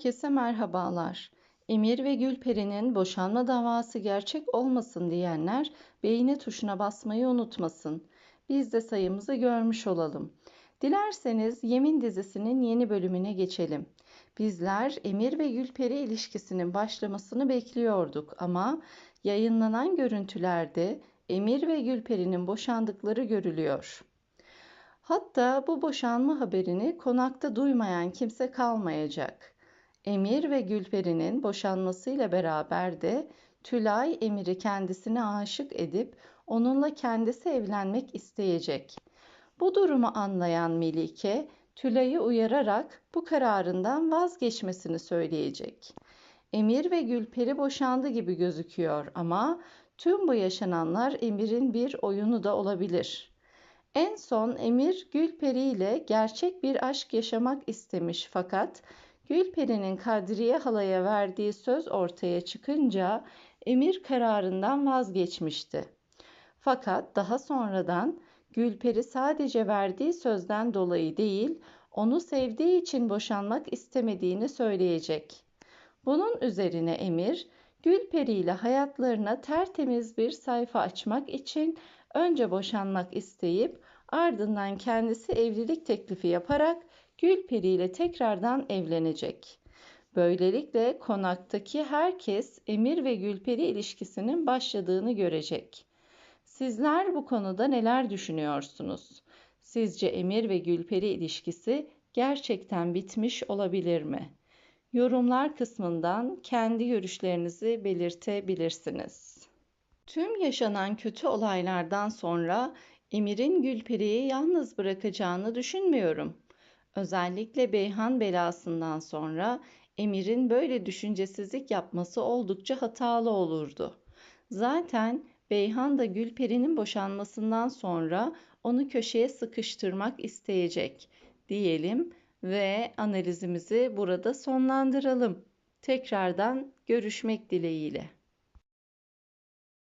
Herkese merhabalar. Emir ve Gülperi'nin boşanma davası gerçek olmasın diyenler beğeni tuşuna basmayı unutmasın. Biz de sayımızı görmüş olalım. Dilerseniz Yemin dizisinin yeni bölümüne geçelim. Bizler Emir ve Gülperi ilişkisinin başlamasını bekliyorduk ama yayınlanan görüntülerde Emir ve Gülperi'nin boşandıkları görülüyor. Hatta bu boşanma haberini konakta duymayan kimse kalmayacak. Emir ve Gülperi'nin boşanmasıyla beraber de Tülay Emir'i kendisine aşık edip onunla kendisi evlenmek isteyecek. Bu durumu anlayan Melike Tülay'ı uyararak bu kararından vazgeçmesini söyleyecek. Emir ve Gülperi boşandı gibi gözüküyor ama tüm bu yaşananlar Emir'in bir oyunu da olabilir. En son Emir Gülperi ile gerçek bir aşk yaşamak istemiş fakat Gülperi'nin Kadriye halaya verdiği söz ortaya çıkınca Emir kararından vazgeçmişti. Fakat daha sonradan Gülperi sadece verdiği sözden dolayı değil, onu sevdiği için boşanmak istemediğini söyleyecek. Bunun üzerine Emir, Gülperi ile hayatlarına tertemiz bir sayfa açmak için önce boşanmak isteyip ardından kendisi evlilik teklifi yaparak Gülperi ile tekrardan evlenecek. Böylelikle konaktaki herkes Emir ve Gülperi ilişkisinin başladığını görecek. Sizler bu konuda neler düşünüyorsunuz? Sizce Emir ve Gülperi ilişkisi gerçekten bitmiş olabilir mi? Yorumlar kısmından kendi görüşlerinizi belirtebilirsiniz. Tüm yaşanan kötü olaylardan sonra Emir'in Gülperi'yi yalnız bırakacağını düşünmüyorum. Özellikle Beyhan belasından sonra Emir'in böyle düşüncesizlik yapması oldukça hatalı olurdu. Zaten Beyhan da Gülperi'nin boşanmasından sonra onu köşeye sıkıştırmak isteyecek diyelim ve analizimizi burada sonlandıralım. Tekrardan görüşmek dileğiyle.